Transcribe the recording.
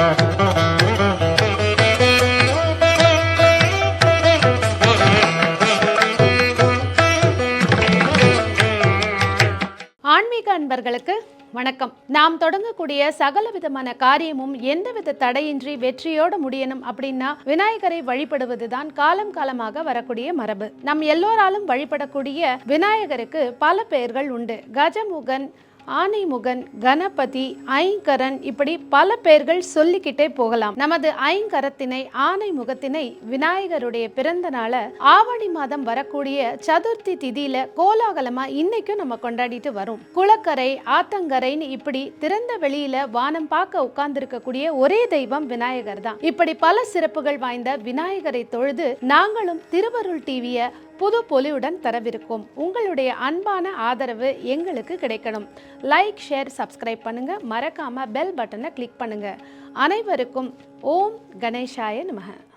ஆன்மீக அன்பர்களுக்கு வணக்கம். நாம் தொடங்கக்கூடிய சகல விதமான காரியமும் எந்தவித தடையின்றி வெற்றியோட முடியணும் அப்படின்னா விநாயகரை வழிபடுவதுதான் காலம் காலமாக வரக்கூடிய மரபு. நம் எல்லோராலும் வழிபடக்கூடிய விநாயகருக்கு பல பெயர்கள் உண்டு. கஜமுகன் ஆனைமுகன் கணபதி ஐங்கரன் இப்படி பல பெயர்கள் சொல்லிக்கிட்டே போகலாம். நமது ஐங்கரத்தினை ஆனை முகத்தினை விநாயகருடைய பிறந்த நாள ஆவணி மாதம் வரக்கூடிய சதுர்த்தி திதியில கோலாகலமா இன்னைக்கும் நம்ம கொண்டாடிட்டு வரும். குளக்கரை ஆத்தங்கரைன்னு இப்படி திறந்த வெளியில வானம் பார்க்க உட்கார்ந்திருக்கக்கூடிய ஒரே தெய்வம் விநாயகர் தான் இப்படி பல சிறப்புகள் வாய்ந்த விநாயகரை தொழுது நாங்களும் திருவருள் டிவியை புது பொலிவுடன் தரவிருக்கும். உங்களுடைய அன்பான ஆதரவு எங்களுக்கு கிடைக்கணும். லைக் ஷேர் சப்ஸ்கிரைப் பண்ணுங்க. மறக்காம பெல் பட்டனை கிளிக் பண்ணுங்க. அனைவருக்கும் ஓம் கணேஷாய நமக.